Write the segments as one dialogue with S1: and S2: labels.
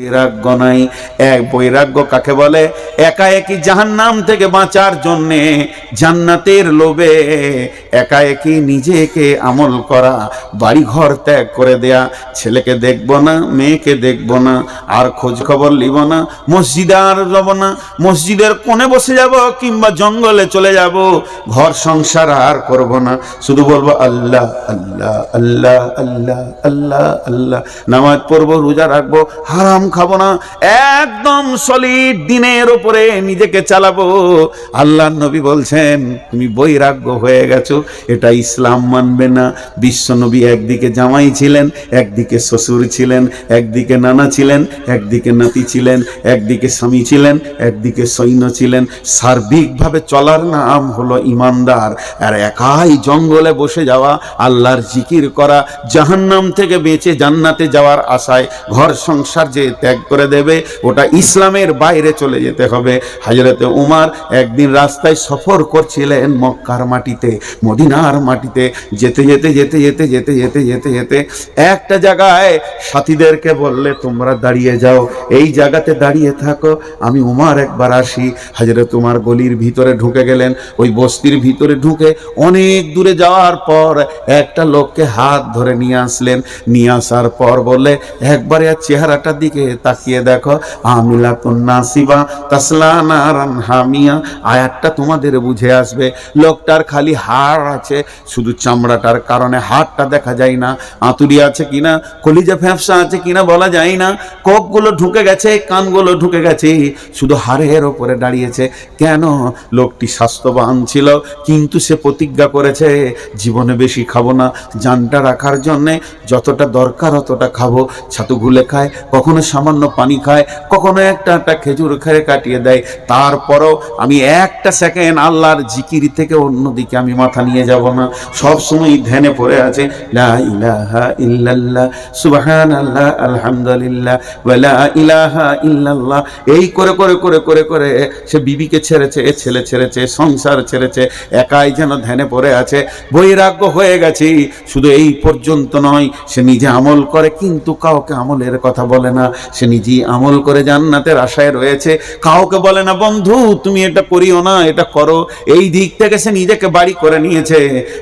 S1: বৈরাগ্য নাই এক বৈরাগ্য কাকে বলে? একা একই জাহান্নাম থেকে বাঁচার জন্যে জান্নাতের লোভে একা একই নিজেকে আমল করা বাড়ি ঘর ত্যাগ করে দেয়া, ছেলেকে দেখব না, মেয়েকে দেখব না, আর খোঁজ খবর লিব না, মসজিদে আর যাব না, মসজিদের কোণে বসে যাব কিংবা জঙ্গলে চলে যাব, ঘর সংসার আর করব না, শুধু বলব আল্লাহ আল্লাহ আল্লাহ আল্লাহ আল্লাহ আল্লাহ, নামাজ পড়ব, রোজা রাখব, হারাম খাব না। একদম সলিড দিনের উপরে নিজেকে চালাবো। আল্লাহ নবী বলছেন, তুমি বৈরাগ্য হয়ে গেছো। এটা ইসলাম মানবে না। বিশ্ব নবী একদিকে জামাই ছিলেন, একদিকে শ্বশুর ছিলেন, একদিকে নানা ছিলেন, একদিকে নাতি ছিলেন, একদিকে স্বামী ছিলেন, একদিকে সৈন্য ছিলেন। সার্বিকভাবে চলার নাম হলো ইমানদার। আর একাই জঙ্গলে বসে যাওয়া, আল্লাহর জিকির করা, জাহান্নাম থেকে বেঁচে জান্নাতে যাওয়ার আশায় ঘর সংসার যে ত্যাগ করে দেবে ওটা ইসলামের বাইরে চলে যেতে হবে। হাজরতে উমার একদিন রাস্তায় সফর করছিলেন মক্কার মাটিতে, মদিনার মাটিতে। যেতে যেতে যেতে যেতে যেতে যেতে যেতে যেতে একটা জায়গায় সাথীদেরকে বললে, তোমরা দাঁড়িয়ে যাও, এই জায়গাতে দাঁড়িয়ে থাকো, আমি উমার একবার আসি। হাজরত উমার গলির ভিতরে ঢুকে গেলেন। ওই বস্তির ভিতরে ঢুকে অনেক দূরে যাওয়ার পর একটা লোককে হাত ধরে নিয়ে আসলেন। নিয়ে আসার পর বললে, একবারে চেহারাটার দিকে তাকিয়ে দেখো আমিলা নাসিবা তাসলা নারান হামিয়া। আয়াতটা তোমাদের বুঝে আসবে, লোকটার খালি হাড় আছে, শুধু চামড়াটার কারণে হাড়টা দেখা যায় না। আতুরি আছে কিনা, কলিজা ফ্যাপসা আছে কিনা বলা যায় না। কোকগুলো ঢুকে গেছে, কানগুলো ঢুকে গেছে, শুধু হাড়ের ওপরে দাঁড়িয়েছে। কেন? লোকটি স্বাস্থ্যবান ছিল, কিন্তু সে প্রতিজ্ঞা করেছে, জীবনে বেশি খাব না, জানটা রাখার জন্যে যতটা দরকার অতটা খাব। ছাতু গুলে খায়, কখনো সামান্য পানি খায়, কখনো একটা একটা খেজুর খেয়ে কাটিয়ে দেয়। তারপরও আমি একটা সেকেন্ড আল্লাহর জিকির থেকে অন্যদিকে আমি মাথা নিয়ে যাব না। সব সময় ধ্যানে পড়ে আছে, লা ইলাহা ইল্লাল্লাহ আলহামদুলিল্লাহ ইলাহা ইল্লাল্লাহ। এই করে করে করে করে করে সে বিবিকে ছেড়েছে, এ ছেলে ছেড়েছে, সংসার ছেড়েছে, একাই যেন ধ্যানে পড়ে আছে। বৈরাগ্য হয়ে গেছে, শুধু এই পর্যন্ত নয়, সে নিজে আমল করে, কিন্তু কাউকে আমলের কথা বলে না। সে নিজেই আমল করে জান্নাতের আশায় রয়েছে। কাউকে বলে না, বন্ধু, তুমি এটা করিও না, এটা করো। এই দিক থেকে সে নিজেকে বাড়ি করে নিয়েছে।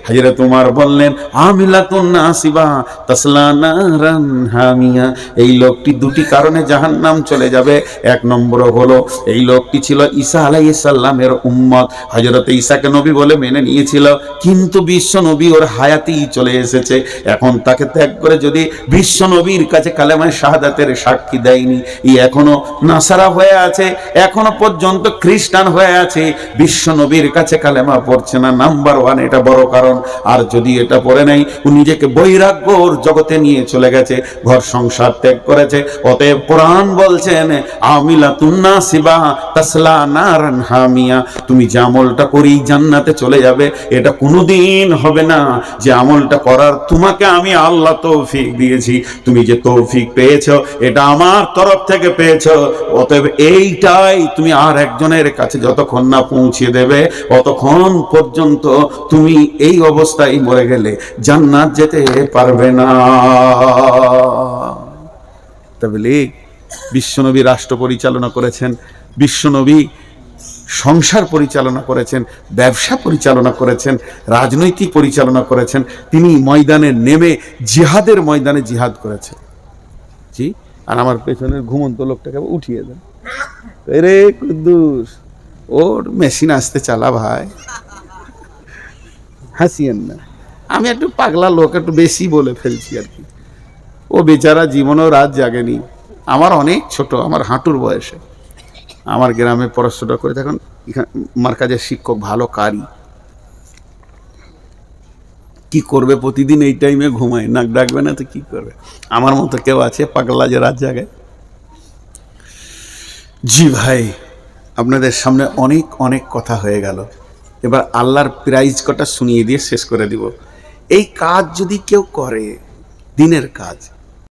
S1: হাজিরা তোমার বললেন, আমিলাতুন নাসিবা, তাসলা নারান হামিয়া। এই লোকটি দুটি কারণে জাহান্নাম চলে যাবে। এক নম্বর হলো, এই লোকটি ছিল ঈসা আলাইহিস সালামের উম্মত। হযরত ঈসাকে নবী বলে মেনে নিয়েছিল, কিন্তু বিশ্ব নবী ওর হায়াতেই চলে এসেছে। এখন তাকে ত্যাগ করে যদি বিশ্ব নবীর কাছে কালেমায় শাহাদাতের সাক্ষী দেয়নি। ই এখনও নাসারা হয়ে আছে, এখনও পর্যন্ত খ্রিস্টান হয়ে আছে। বিশ্ব নবীর কাছে কালেমা পড়ছে না, নাম্বার ওয়ান এটা বড় কারণ। আর যদি এটা পড়ে নাই, ও নিজেকে বৈরাগ্যর জগতে নিয়ে চলে গেছে, ঘর সংসার ত্যাগ করেছে। অতএব কোরআন বলছেন আমিলা তুন্না সিবা তাসলা নারান হামিয়া। তুমি যে আমলটা করি জান্নাতে চলে যাবে, এটা কোনোদিন হবে না। যে আমলটা করার তোমাকে আমি আল্লাহ তৌফিক দিয়েছি। তুমি যে তৌফিক পেয়েছ, এটা আমার তরফ থেকে পেয়েছ। অতএব এইটাই তুমি আর একজনের কাছে যতক্ষণ না পৌঁছে দেবে, অতক্ষণ পর্যন্ত তুমি এই অবস্থায় মরে গেলে জান্নাত যেতে পারবে না। তাহলে বিশ্বনবী রাষ্ট্র পরিচালনা করেছেন, বিশ্বনবী সংসার পরিচালনা করেছেন, ব্যবসা পরিচালনা করেছেন, রাজনৈতিক পরিচালনা করেছেন, তিনি ময়দানে নেমে জিহাদের ময়দানে জিহাদ করেছেন। জি? আর আমার পেছনের ঘুমন্ত লোকটাকে উঠিয়ে দেন। রে কুদ্দুস, ওর মেশিন আসতে চালা ভাই। হাসিয়েন না। আমি একটু পাগলা লোক, একটু বেশি বলে ফেলছি আর কি। ও বেচারা জীবনেও রাত জাগেনি। আমার অনেক ছোট, আমার হাঁটুর বয়সে। আমার গ্রামে পড়াশোনা করে তখন আমার কাজের শিক্ষক, ভালো কারি। কি করবে প্রতিদিন এই টাইমে ঘুমায়? নাক ডাকবে না তো কি করবে? আমার মতো কেউ আছে পাগলা যে রাত জাগে? জি ভাই, আপনাদের সামনে অনেক অনেক কথা হয়ে গেল। এবার আল্লাহর প্রাইজ কটা শুনিয়ে দিয়ে শেষ করে দিব। এই কাজ যদি কেউ করে, দিনের কাজ